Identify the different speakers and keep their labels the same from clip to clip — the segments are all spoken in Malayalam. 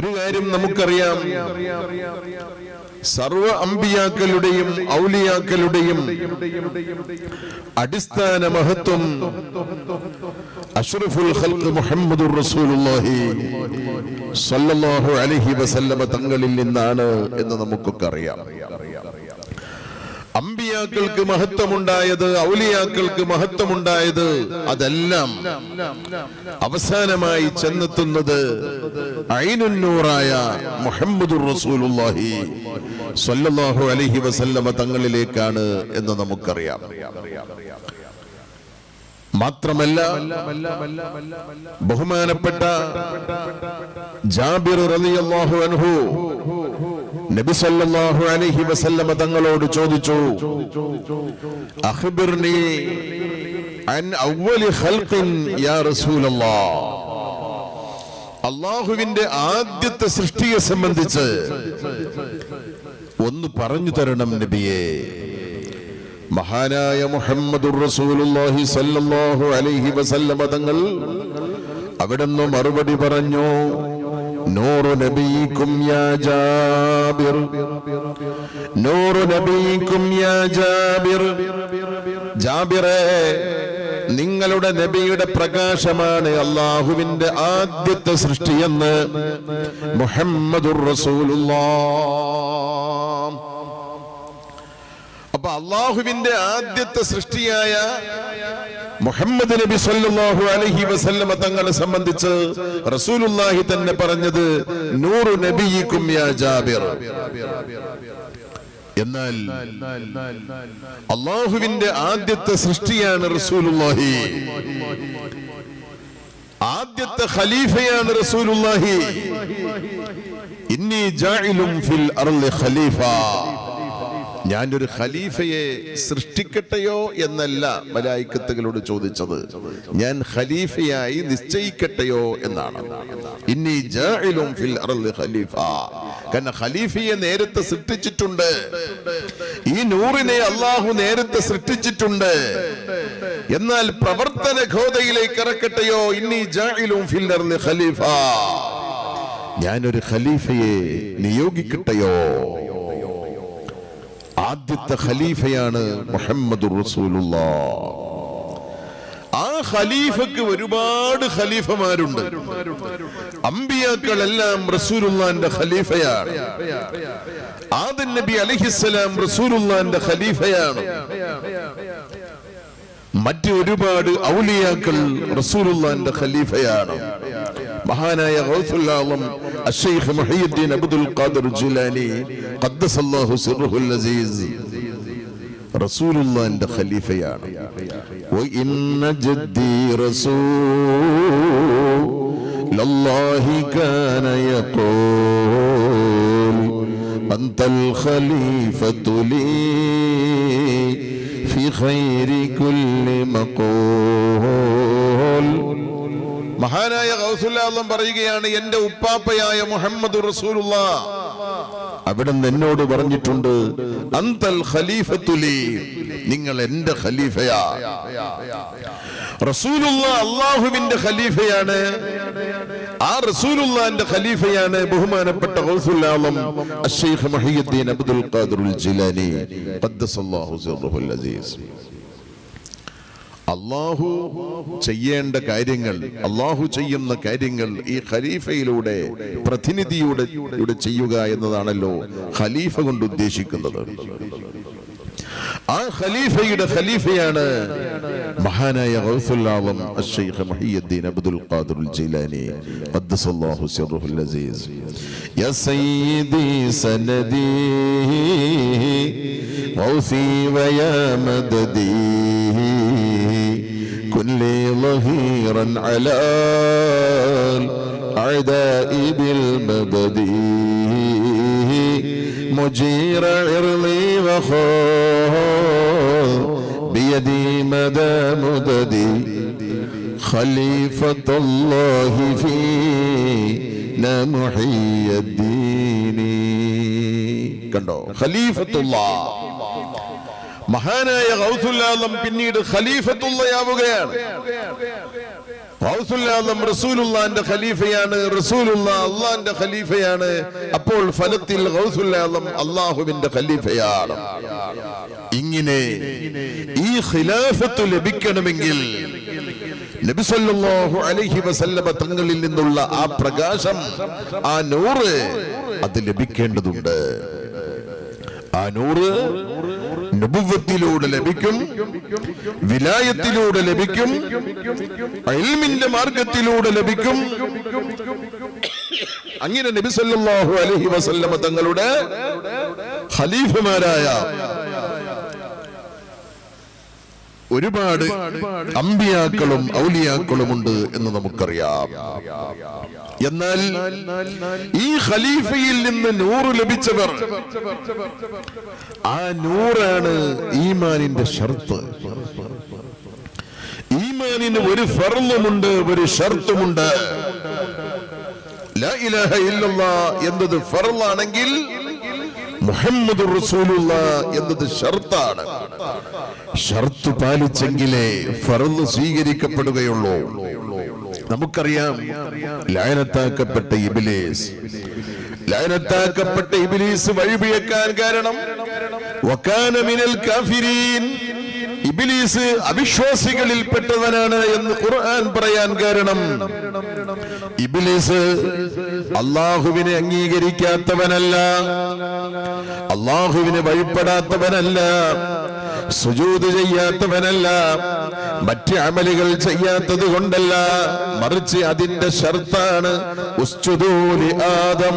Speaker 1: ഒരു കാര്യം നമുക്കറിയാം. സർവ അമ്പിയാക്കളുടെയും ഔലിയാക്കളുടെയും അടിസ്ഥാന മഹത്വം അഷ്റഫുൽ ഖൽഖ് മുഹമ്മദുർ റസൂലുള്ളാഹി സ്വല്ലല്ലാഹു അലൈഹി വസല്ലമ തങ്ങളിൽ നിന്നാണ് എന്ന് നമുക്കൊക്കെ അറിയാം. അമ്പിയാക്കൾക്ക് മഹത്വമുണ്ടായത് ഔലിയാക്കൾക്ക് മഹത്വമുണ്ടായത് അതെല്ലാം അവസാനമായി ചെന്നെത്തുന്നത് ഐനുന്നൂറായ മുഹമ്മദുർ റസൂലുള്ളാഹി സ്വല്ലല്ലാഹു അലൈഹി വസല്ലമ തങ്ങളിലേക്കാണ് എന്ന് നമുക്കറിയാം. മാത്രമല്ല ബഹുമാനപ്പെട്ട ജാബിർ റളിയല്ലാഹു അൻഹു നബി സല്ലല്ലാഹു അലൈഹി വസല്ലമ തങ്ങളോട് ചോദിച്ചു അഖ്ബിർനി അൻ അവ്വലി ഖൽഖിൻ യാ റസൂലല്ലാഹ് അള്ളാഹുവിന്റെ ആദ്യത്തെ സൃഷ്ടിയെ സംബന്ധിച്ച് ഒന്ന് പറഞ്ഞു തരണം നബിയെ. മഹാനായ മുഹമ്മദുർ റസൂലുള്ളാഹി അലൈഹി വസല്ലമ തങ്ങൾ അവിടുന്ന് മറുപടി പറഞ്ഞു നബീക്കും യാ ജാബിർ നബീക്കും യാ ജാബിർ നിങ്ങളുടെ നബിയുടെ പ്രകാശമാണ് അള്ളാഹുവിന്റെ ആദ്യത്തെ സൃഷ്ടിയെന്ന് മുഹമ്മദുർ റസൂലുള്ളാഹ്. അപ്പൊ അള്ളാഹുവിന്റെ ആദ്യത്തെ സൃഷ്ടിയായ മുഹമ്മദ് നബി സല്ലല്ലാഹു അലൈഹി വസല്ലമ തങ്ങളെ സംബന്ധിച്ച് റസൂലുള്ളാഹി തന്നെ പറഞ്ഞത് നൂറു നബിയിക്കും യാ ജാബിർ. എന്നാൽ അള്ളാഹുവിന്റെ ആദ്യത്തെ സൃഷ്ടിയാണ് റസൂലുള്ളാഹി. ആദ്യത്തെ ഖലീഫയാണ് റസൂലുള്ളാഹി. ഇന്നി ജാഇലും ഫിൽ അർളി ഖലീഫ. ഞാനൊരു ഖലീഫയെ സൃഷ്ടിക്കട്ടെയോ എന്നല്ല മലായിക്കത്തുകളോട് ചോദിച്ചത്. ഞാൻ ഖലീഫയായി നിശ്ചയിക്കട്ടെയോ എന്നാണ്. ഫിൽ ഖലീഫയെ നേരത്തെ സൃഷ്ടിച്ചിട്ടുണ്ട്. ഈ നൂറിനെ അള്ളാഹു നേരത്തെ സൃഷ്ടിച്ചിട്ടുണ്ട്. എന്നാൽ പ്രവർത്തന ഘോതയിലേക്ക് ഇറക്കട്ടെയോ? ജാഇലും ഫിൽ ഖലീഫ. ഞാനൊരു ഖലീഫയെ നിയോഗിക്കട്ടെയോ? ആദ്യത്തെ ഖലീഫയാണ് മുഹമ്മദ് ആ ഖലീഫക്ക് ഒരുപാട് ഖലീഫമാരുണ്ട്. അമ്പിയാക്കളെല്ലാം റസൂലുള്ളാന്റെ ഖലീഫയാണ്. ആദൻ നബി അലഹിസ്സലാം റസൂലുള്ളാന്റെ ഖലീഫയാണ്. മറ്റ് ഒരുപാട് ഔലിയാക്കൾ റസൂലുള്ളാന്റെ ഖലീഫയാണ്. മഹാനായ ഗൗസുൽ ആലം അഷൈഖ് മുഹയ്യിദ്ദീൻ അബ്ദുൽ ഖാദിർ ജിലാനി ഖദ്ദസല്ലാഹു സിർറുൽ അസീസ് റസൂലുള്ളാന്റെ ഖലീഫയാണ് وإن جدي رسول الله كان يقول أنت الخليفة لي في خير كل مقول മഹാനായ ഗൗസുല്ലാദം പറയുകയാണ് എന്റെ ഉപ്പാപ്പയായ മുഹമ്മദ് റസൂലുള്ള. അവിടെ എന്നോട് പറഞ്ഞിട്ടുണ്ട് അന്തൽ ഖലീഫത്തുലി നിങ്ങൾ എന്റെ ഖലീഫയാ. റസൂലുള്ള അള്ളാഹുവിന്റെ ഖലീഫയാണ്. ആ റസൂലുള്ളാന്റെ ഖലീഫയാണ് ബഹുമാനപ്പെട്ട ഗൗസുല്ലാദം അഷ്ശൈഖ് മഹിയുദ്ദീൻ അബ്ദുൽ ഖാദിറുൽ ജിലാനി. ഖദ്ദസല്ലാഹു സിർറുൽ അസീസ്. അള്ളാഹു ചെയ്യേണ്ട കാര്യങ്ങൾ അള്ളാഹു ചെയ്യുന്ന കാര്യങ്ങൾ ഈ ഖലീഫയിലൂടെ പ്രതിനിധിയുടെ ചെയ്യുക എന്നതാണല്ലോ ഖലീഫ കൊണ്ട് ഉദ്ദേശിക്കുന്നത്. ആ ഖലീഫയുടെ ഖലീഫയാണ് മഹാനായ ഗൗസുല്ലാവം അഷ്ശൈഖ് മഹിയുദ്ദീൻ അബ്ദുൽ ഖാദിറുൽ ജിലാനി. ഖദ്ദസല്ലാഹു സിർഹുൽ അസീസ്. യാ സയ്യിദി സനദി ഗൗസി വയാ മദദി. ظهيرا على العداء بالمدد. مجير عرضي وخوه بيدي مدى مددي خليفة الله فينا محي الدين. خليفة الله. മഹാനായ ഗൗസുല്ലാദം പിന്നീട് ഖലീഫത്തുള്ളയാവുകയാണ്. ഗൗസുല്ലാദം റസൂലുള്ളാന്റെ ഖലീഫയാണ് റസൂലുള്ള അള്ളാന്റെ ഖലീഫയാണ്. അപ്പോൾ ഫലത്തിൽ ഗൗസുല്ലാദം അള്ളാഹുവിന്റെ ഖലീഫയാണ്. ഇങ്ങനെ ഈ ഖിലാഫത്ത് ലഭിക്കണമെങ്കിൽ നബി സല്ലല്ലാഹു അലൈഹി വസല്ലമ തങ്ങളിൽ നിന്നുള്ള ആ പ്രകാശം ആ നൂറ് അത് ലഭിക്കേണ്ടതുണ്ട്. ആ നൂറ് നുബുവത്തിലൂടെ ലഭിക്കും വിലായത്തിലൂടെ ലഭിക്കും അൽമിന്റെ മാർഗത്തിലൂടെ ലഭിക്കും. അങ്ങനെ നബി സല്ലല്ലാഹു അലൈഹി വസല്ലമ തങ്ങളുടെ ഖലീഫമാരായ ഒരുപാട് അമ്പിയാക്കളും ഔലിയാക്കളും ഉണ്ട് എന്ന് നമുക്കറിയാം. എന്നാൽ ഈ ഖലീഫയിൽ നിന്ന് നൂറ് ലഭിച്ചവർ. ആ നൂറാണ് ഈമാനിന്റെ ഷർത്ത്. ഈമാനിന് ഒരു ഫർമുണ്ട് ഒരു ഷർത്തുമുണ്ട്. എന്നത് ഫർളാണെങ്കിൽ മുഹമ്മദ് റസൂലുള്ള എന്നത് ഷർത്താണ്. ഷർത്ത് പാലിച്ചെങ്കിലേ ഫർൾ സ്വീകരിക്കപ്പെടുകയുള്ളൂ. നമുക്കറിയാം ലയനത്താക്കപ്പെട്ട ഇബിലേസ്. ലയനത്താക്കപ്പെട്ട ഇബിലീസ് വഴിപിഴക്കാൻ കാരണം കാഫിരീൻ. ഇബിലീസ് അവിശ്വാസികളിൽപ്പെട്ടവനാണ് എന്ന് ഖുർആൻ പറയാൻ കാരണം ഇബിലീസ് അള്ളാഹുവിനെ അംഗീകരിക്കാത്തവനല്ല അള്ളാഹുവിനെ വഴിപ്പെടാത്തവനല്ല സുജൂത് ചെയ്യാത്തവനല്ല മറ്റ് അമലുകൾ ചെയ്യാത്തത് കൊണ്ടല്ല. മറിച്ച് അതിന്റെ ഷർത്താണ്. ആദം.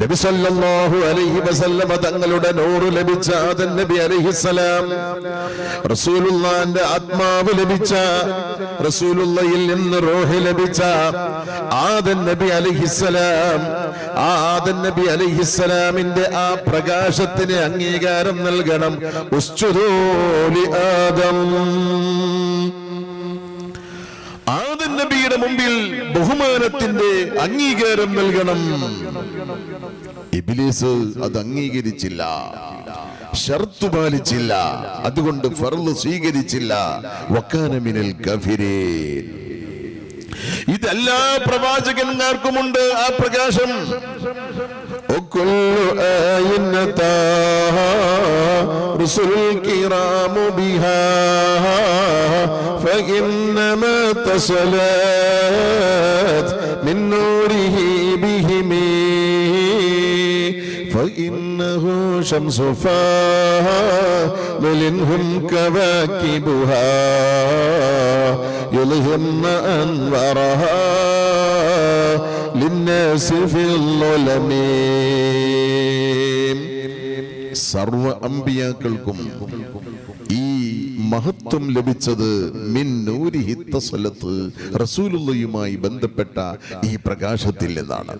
Speaker 1: നബി സല്ലല്ലാഹു അലൈഹി വസല്ലമ തങ്ങളുടെ നൂറ് ലഭിച്ച ആദം നബി അലൈഹിസ്സലാം റസൂലുള്ളാന്റെ ആത്മാവ് ലഭിച്ച റസൂലുള്ളയിൽ നിന്ന് റോഹി ലഭിച്ച ആദൻ നബി അലൈഹിസ്സലാം ആ ആദൻ നബി അലൈഹിസലാമിന്റെ ആ പ്രകാശത്തിന് അംഗീകാരം നൽകണം. ഉസ്തുദൂലി ആദം. ആദൻ നബിയുടെ മുമ്പിൽ ബഹുമാനത്തിന്റെ അംഗീകാരം നൽകണം. ഇബിലീസ് അത് അംഗീകരിച്ചില്ല. ഷർത്തു പാലിച്ചില്ല. അതുകൊണ്ട് ഫർൾ സ്വീകരിച്ചില്ല. വക്കാനമിനൽ കഫിരേൻ. ഇതെല്ലാ പ്രവാചകന്മാർക്കുമുണ്ട് ആ പ്രകാശം. ഒക്കൊല്ലു رسل الكرام بها فإنما اتصلت من نوره بهم. فإنه شمس فاضل هم كواكبها يلهم أنوارها للناس في الظلم സർവ അമ്പിയാക്കൾക്കും ഈ മഹത്വം ലഭിച്ചത് മിൻ നൂരിഹി റസൂലുള്ളയുമായി ബന്ധപ്പെട്ട ഈ പ്രകാശത്തിൽ നിന്നാണ്.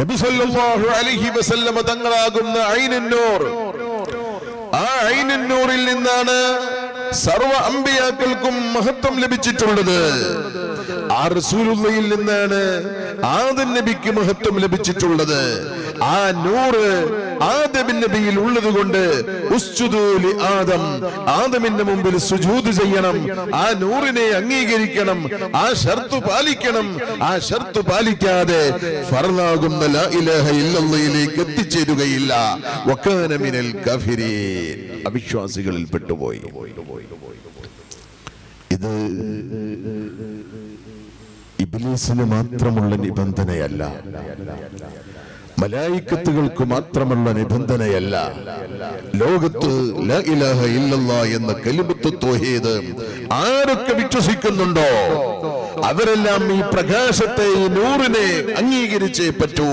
Speaker 1: നബി സല്ലല്ലാഹു അലൈഹി വസല്ലമ തങ്ങളാകുന്ന ഐനുന്നൂർ ആ ഐനുന്നൂറിൽ നിന്നാണ് സർവ അമ്പിയാക്കൾക്കും മഹത്വം ലഭിച്ചിട്ടുള്ളത്. ആ റസൂലുള്ളയിൽ നിന്നാണ് ആദൻ നബിക്ക് മഹത്വം ലഭിച്ചിട്ടുള്ളത്. ആ നൂറ് ആദമിൻ നബിയിൽ ഉള്ളത് കൊണ്ട് ആദം. ആദമിന്റെ മുമ്പിൽ സുജൂദ് ചെയ്യണം. ആ നൂറിനെ അംഗീകരിക്കണം. ആ ഷർത്തു പാലിക്കണം. ആ ഷർത്തു പാലിക്കാതെ ഫർലാകുന്ന ഇല്ലല്ലയിലേക്ക് എത്തിച്ചേരുകയില്ല. വക്കാന മിനൽ കഫിരീൻ. അവിശ്വാസികളിൽ പെട്ടുപോയി. ഇത് ഇബിലീസിന് മാത്രമുള്ള നിബന്ധനയല്ല. മലായിക്കത്തുകൾക്ക് മാത്രമുള്ള നിബന്ധനയല്ല. ലോകത്ത് ഇലാഹ എന്ന കലിമത്ത് തോഹീദ് ആരൊക്കെ വിശ്വസിക്കുന്നുണ്ടോ? അവരെല്ലാം ഈ പ്രകാശത്തെ ഈ നൂറിനെ അംഗീകരിച്ചേ പറ്റൂ.